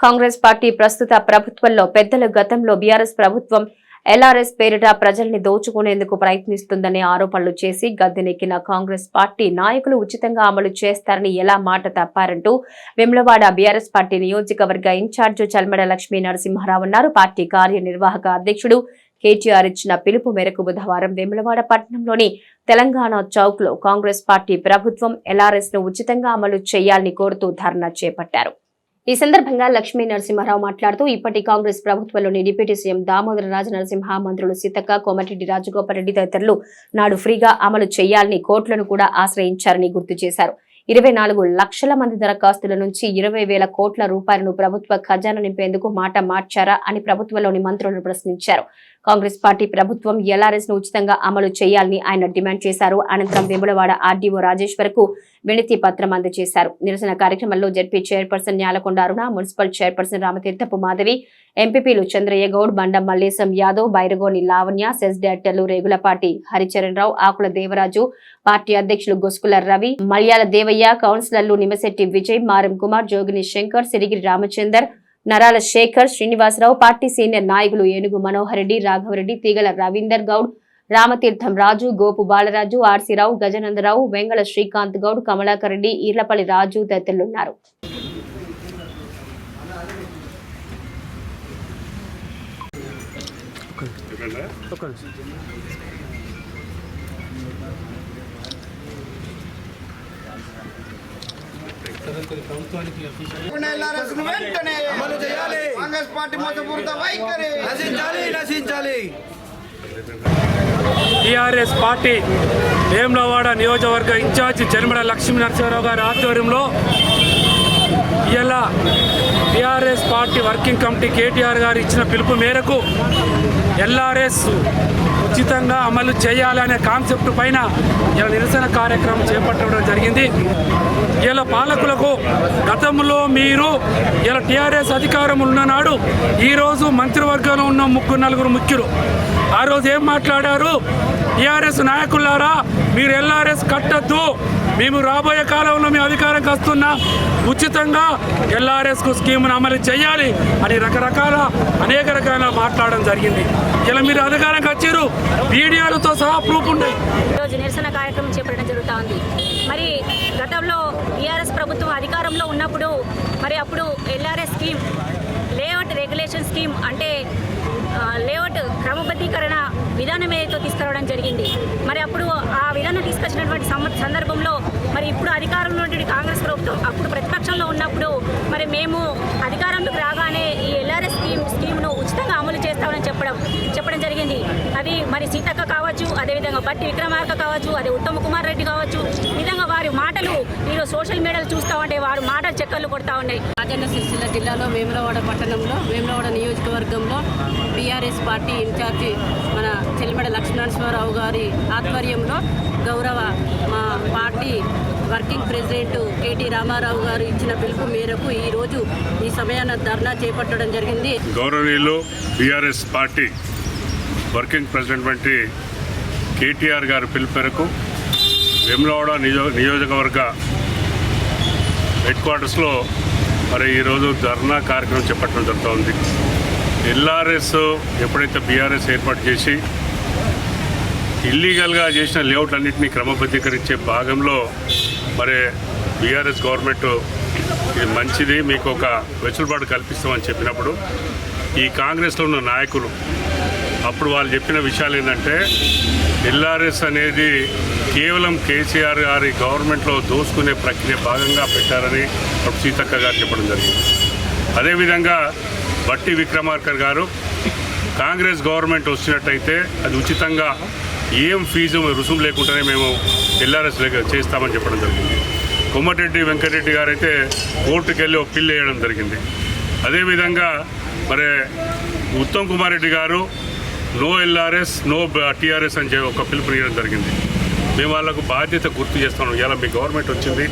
Congress party ప్రస్తుత ప్రభుత్వంలో పెద్దల గతంలో బీఆర్ఎస్ ప్రభుత్వం ఎల్ఆర్ఎస్ పేరిట ప్రజల్ని దోచుకునేందుకు ప్రయత్నిస్తుందనే ఆరోపణలు చేసి గద్దెనెక్కిన కాంగ్రెస్ పార్టీ నాయకులు ఉచితంగా అమలు చేస్తారని ఎలా మాట తప్పారంటూ వెమ్లవాడ బీఆర్ఎస్ పార్టీ నియోజకవర్గ ఇన్ఛార్జ్ చల్మడ లక్ష్మీ నరసింహారావు అన్నారు పార్టీ కార్యనిర్వాహక అధ్యక్షుడు కేటీఆర్ ఇచ్చిన పిలుపు మేరకు బుధవారం వేములవాడ పట్టణంలోని తెలంగాణ చౌక్లో కాంగ్రెస్ పార్టీ ప్రభుత్వం ఎల్ఆర్ఎస్ను ఉచితంగా అమలు చేయాలని కోరుతూ ధర్నా చేపట్టారు. ఈ సందర్భంగా లక్ష్మీ నరసింహారావు మాట్లాడుతూ ఇప్పటి కాంగ్రెస్ ప్రభుత్వంలోని డిప్యూటీ సీఎం దామోదర రాజ నరసింహ మంత్రులు సీతక్క కోమటిరెడ్డి రాజగోపాల్ రెడ్డి తదితరులు నాడు ఫ్రీగా అమలు చేయాలని కోర్టులను కూడా ఆశ్రయించారని గుర్తు చేశారు. ఇరవై నాలుగు లక్షల మంది దరఖాస్తుల నుంచి ఇరవై వేల కోట్ల రూపాయలను ప్రభుత్వ ఖజానా నింపేందుకు మాట మార్చారా అని ప్రభుత్వంలోని మంత్రులను ప్రశ్నించారు. కాంగ్రెస్ పార్టీ ప్రభుత్వం ఎల్ఆర్ఎస్ను ఉచితంగా అమలు చేయాలని ఆయన డిమాండ్ చేశారు. అనంతరం వేములవాడ ఆర్డీఓ రాజేశ్వర్కు వినతి పత్రం అందజేశారు. నిరసన కార్యక్రమంలో ZP chairperson Nyalakonda Aruna municipal chairperson Ramatheerthapu Madhavi ఎంపీపీలు చంద్రయ్య గౌడ్ బండం మల్లేశం యాదవ్ బైరగోని లావణ్య సెస్ డైరెక్టర్లు రేగులపాటి హరిచరణ్ రావు ఆకుల దేవరాజు పార్టీ అధ్యక్షులు గొస్కుల రవి మల్యాల దేవయ్య కౌన్సిలర్లు నిమశెట్టి విజయ్ మారం కుమార్ జోగిని శంకర్ సిరిగిరి రామచందర్ నరాల శేఖర్ శ్రీనివాసరావు పార్టీ సీనియర్ నాయకులు ఏనుగు మనోహర్ రెడ్డి రాఘవరెడ్డి తీగల రవీందర్ గౌడ్ రామతీర్థం రాజు గోపు బాలరాజు ఆర్సీరావు గజనందరావు వెంగళ శ్రీకాంత్ గౌడ్ కమలాకర్ రెడ్డి ఈర్లపల్లి రాజు తదితరులున్నారు Thank you. వెంటనే అమలు చేయాలి. కాంగ్రెస్ పార్టీ మోసపూరిత వైఖరి నశించాలి నశించాలి టీఆర్ఎస్ పార్టీ వేములవాడ నియోజకవర్గ ఇన్ఛార్జి చెరుమల లక్ష్మీ నరసింహారావు గారి ఆధ్వర్యంలో ఇలా TRS party working committee KTR గారు ఇచ్చిన పిలుపు మేరకు ఎల్ఆర్ఎస్ ఉచితంగా అమలు చేయాలనే కాన్సెప్ట్ పైన ఇలా నిరసన కార్యక్రమం చేపట్టడం జరిగింది. ఇలా పాలకులకు గతంలో మీరు ఇలా టీఆర్ఎస్ అధికారం ఉన్ననాడు ఈరోజు మంత్రివర్గంలో ఉన్న ముగ్గురు నలుగురు ముఖ్యులు. ఆ రోజు ఏం మాట్లాడారు? టీఆర్ఎస్ నాయకులారా మీరు ఎల్ఆర్ఎస్ కట్టద్దు. మేము రాబోయే కాలంలో మేము అధికారంకి వస్తున్నా ఉచితంగా ఎల్ఆర్ఎస్కు స్కీమ్ను అమలు చేయాలి అని రకరకాల అనేక రకాల మాట్లాడడం జరిగింది. ఇలా మీరు అధికారంకి వచ్చారు వీడియోలతో సహా ప్రూఫ్ ఉన్నాయి. ఈరోజు నిరసన కార్యక్రమం చేపట్టడం జరుగుతోంది. మరి గతంలో టీఆర్ఎస్ ప్రభుత్వం అధికారంలో ఉన్నప్పుడు మరి అప్పుడు LRS scheme layout regulation scheme అంటే లేఅవుట్ క్రమబద్ధీకరణ విధానం ఏదైతే తీసుకురావడం జరిగింది. మరి అప్పుడు ఆ విధానం తీసుకొచ్చినటువంటి సందర్భంలో మరి ఇప్పుడు అధికారంలో ఉన్నటువంటి కాంగ్రెస్ ప్రభుత్వం అప్పుడు ప్రతిపక్షంలో ఉన్నప్పుడు మరి మేము అధికారంలోకి రాగానే ఈ ఎల్ఆర్ఎస్ స్కీమ్ స్కీమ్ను ఉచితంగా అమలు చేస్తామని చెప్పడం చెప్పడం జరిగింది. అది మరి సీతక్క కావచ్చు అదేవిధంగా బట్టి విక్రమార్క కావచ్చు అదే ఉత్తమ్ కుమార్ రెడ్డి కావచ్చు విధంగా వారి మాటలు ఈరోజు సోషల్ మీడియాలో చూస్తూ ఉంటే వారి మాటలు చెక్కర్లు కొడతా ఉన్నాయి. రాజన్న సిరిసిల్ల జిల్లాలో వేములవాడ పట్టణంలో వేములవాడ నియోజకవర్గంలో బీఆర్ఎస్ పార్టీ ఇన్ఛార్జి మన చెల్లిమడ లక్ష్మీనరసింహారావు గారి ఆధ్వర్యంలో గౌరవ మా party working president KT Ramarao గారు ఇచ్చిన పిలుపు మేరకు ఈరోజు ఈ సమయాన ధర్నా చేపట్టడం జరిగింది. గౌరవనీయులు బీఆర్ఎస్ పార్టీ వర్కింగ్ ప్రెసిడెంట్ వంటి కేటీఆర్ గారి పిలుపు మేరకు వేములవాడ నియో నియోజకవర్గ హెడ్ క్వార్టర్స్లో మరి ఈరోజు ధర్నా కార్యక్రమం చేపట్టడం జరుగుతుంది. ఎల్ఆర్ఎస్ ఎప్పుడైతే బీఆర్ఎస్ ఏర్పాటు చేసి ఇల్లీగల్గా చేసిన లేఅవుట్లన్నింటినీ క్రమబద్ధీకరించే భాగంలో మరి బీఆర్ఎస్ గవర్నమెంట్ ఇది మంచిది మీకు ఒక వెసులుబాటు కల్పిస్తామని చెప్పినప్పుడు ఈ కాంగ్రెస్లో ఉన్న నాయకులు అప్పుడు వాళ్ళు చెప్పిన విషయాలు ఏంటంటే ఎల్ఆర్ఎస్ అనేది కేవలం కేసీఆర్ గారి గవర్నమెంట్లో దోసుకునే ప్రక్రియ భాగంగా పెట్టారని అప్పుడు సీతక్క గారు చెప్పడం జరిగింది. అదేవిధంగా బట్టి విక్రమార్కర్ గారు కాంగ్రెస్ గవర్నమెంట్ వచ్చినట్టయితే అది ఉచితంగా ఏం ఫీజు రుసుము లేకుండానే మేము ఎల్ఆర్ఎస్ లేక చేస్తామని చెప్పడం జరిగింది. కొమ్మటిరెడ్డి వెంకటరెడ్డి గారు అయితే కోర్టుకు వెళ్ళి ఒక పిల్లు వేయడం జరిగింది. అదేవిధంగా మరి ఉత్తమ్ కుమార్ రెడ్డి గారు నో ఎల్ఆర్ఎస్ నో టీఆర్ఎస్ అని చెప్పి ఒక పిలుపునియడం జరిగింది. మేము వాళ్ళకు బాధ్యత గుర్తు చేస్తున్నాం. ఇలా మీ గవర్నమెంట్ వచ్చింది.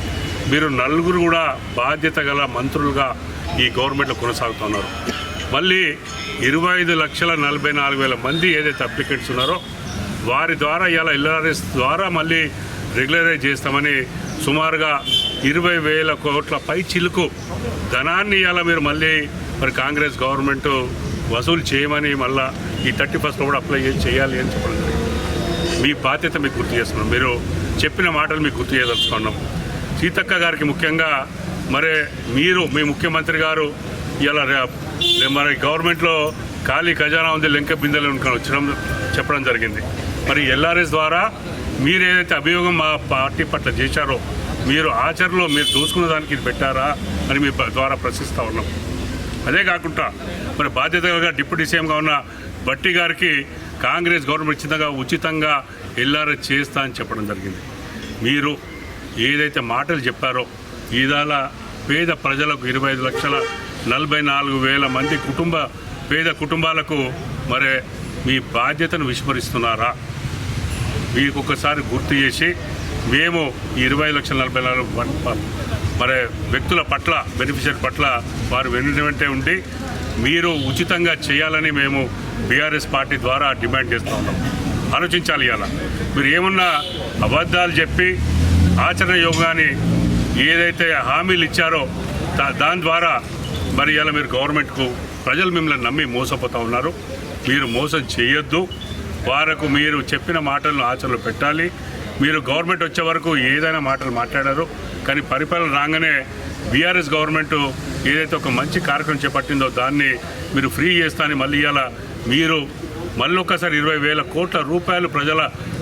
మీరు నలుగురు కూడా బాధ్యత గల మంత్రులుగా ఈ గవర్నమెంట్లో కొనసాగుతున్నారు మళ్ళీ ఇరవై ఐదు లక్షల నలభై నాలుగు వేల మంది ఏదైతే అప్లికెంట్స్ ఉన్నారో వారి ద్వారా ఇలా ఎల్ఆర్ఎస్ ద్వారా మళ్ళీ రెగ్యులరైజ్ చేస్తామని సుమారుగా ఇరవై వేల కోట్ల పై చిలుకు ధనాన్ని ఇలా మీరు మళ్ళీ మరి కాంగ్రెస్ గవర్నమెంట్ వసూలు చేయమని మళ్ళా ఈ థర్టీ ఫస్ట్ కూడా అప్లై చేయాలి అని చెప్పడం మీ బాధ్యత మీకు గుర్తు చేస్తున్నాం మీరు చెప్పిన మాటలు మీకు గుర్తు చేయదలుచుకున్నాం. సీతక్క గారికి ముఖ్యంగా మరి మీరు మీ ముఖ్యమంత్రి గారు ఇలా మరి గవర్నమెంట్లో ఖాళీ ఖజానా ఉంది లెంక బిందెలు అనుకొని వచ్చడం చెప్పడం జరిగింది. మరి ఎల్ఆర్ఎస్ ద్వారా మీరు ఏదైతే అభియోగం మా పార్టీ పట్ల చేశారో మీరు ఆచరణలో మీరు చూసుకున్న దానికి ఇది పెట్టారా అని మీ ద్వారా ప్రశ్నిస్తూ ఉన్నాం. అదే కాకుండా మరి బాధ్యతగా డిప్యూటీ సీఎంగా ఉన్న బట్టి గారికి కాంగ్రెస్ గవర్నమెంట్ ఉచితంగా ఉచితంగా ఎల్ఆర్ఎస్ చేస్తా అని చెప్పడం జరిగింది. మీరు ఏదైతే మాటలు చెప్పారో ఇదాల పేద ప్రజలకు ఇరవై ఐదు లక్షల నలభై నాలుగు వేల మంది కుటుంబ పేద కుటుంబాలకు మరి మీ బాధ్యతను విస్మరిస్తున్నారా? మీకు ఒకసారి గుర్తు చేసి మేము ఈ ఇరవై లక్షల నలభై నాలుగు మరి వ్యక్తుల పట్ల బెనిఫిషియరీ పట్ల వారు వెను ఉండి మీరు ఉచితంగా చేయాలని మేము బీఆర్ఎస్ పార్టీ ద్వారా డిమాండ్ చేస్తూ ఉన్నాం. ఆలోచించాలి ఇలా మీరు ఏమన్నా అబద్ధాలు చెప్పి ఆచరణ యోగాన్ని ఏదైతే హామీలు ఇచ్చారో దాని ద్వారా మరి ఇలా మీరు గవర్నమెంట్కు ప్రజలు మిమ్మల్ని నమ్మి మోసపోతూ ఉన్నారు. మీరు మోసం చేయొద్దు. వారకు మీరు చెప్పిన మాటలను ఆచరణలో పెట్టాలి. మీరు గవర్నమెంట్ వచ్చే వరకు ఏదైనా మాటలు మాట్లాడారు కానీ పరిపాలన రాగానే బీఆర్ఎస్ గవర్నమెంట్ ఏదైతే ఒక మంచి కార్యక్రమం చేపట్టిందో దాన్ని మీరు ఫ్రీ చేస్తానని మళ్ళీ ఇవాళ మీరు మళ్ళీ ఒకసారి ఇరవై వేల కోట్ల రూపాయలు ప్రజల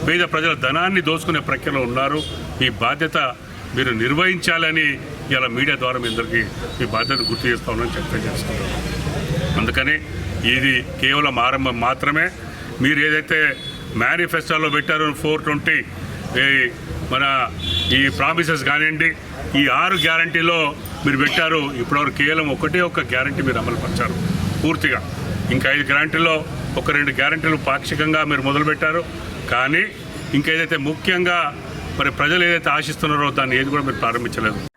పేద ప్రజల ధనాన్ని దోచుకునే ప్రక్రియలో ఉన్నారు. మీ బాధ్యత మీరు నిర్వహించాలని ఇలా మీడియా ద్వారా మీ అందరికీ మీ బాధ్యత గుర్తు చేస్తామని చెప్పడం చేస్తున్నాను. అందుకని ఇది కేవలం ఆరంభం మాత్రమే. మీరు ఏదైతే మేనిఫెస్టోలో పెట్టారు ఫోర్ ట్వంటీ మన ఈ ప్రామిసెస్ కానివ్వండి ఈ ఆరు గ్యారంటీలో మీరు పెట్టారు ఇప్పటివరకు కేవలం ఒకటే ఒక గ్యారంటీ మీరు అమలు పరిచారు పూర్తిగా. ఇంకా ఐదు గ్యారంటీలో ఒక రెండు గ్యారంటీలు పాక్షికంగా మీరు మొదలుపెట్టారు కానీ ఇంకేదైతే ముఖ్యంగా మరి ప్రజలు ఏదైతే ఆశిస్తున్నారో దాన్ని ఏది కూడా మీరు ప్రారంభించలేదు.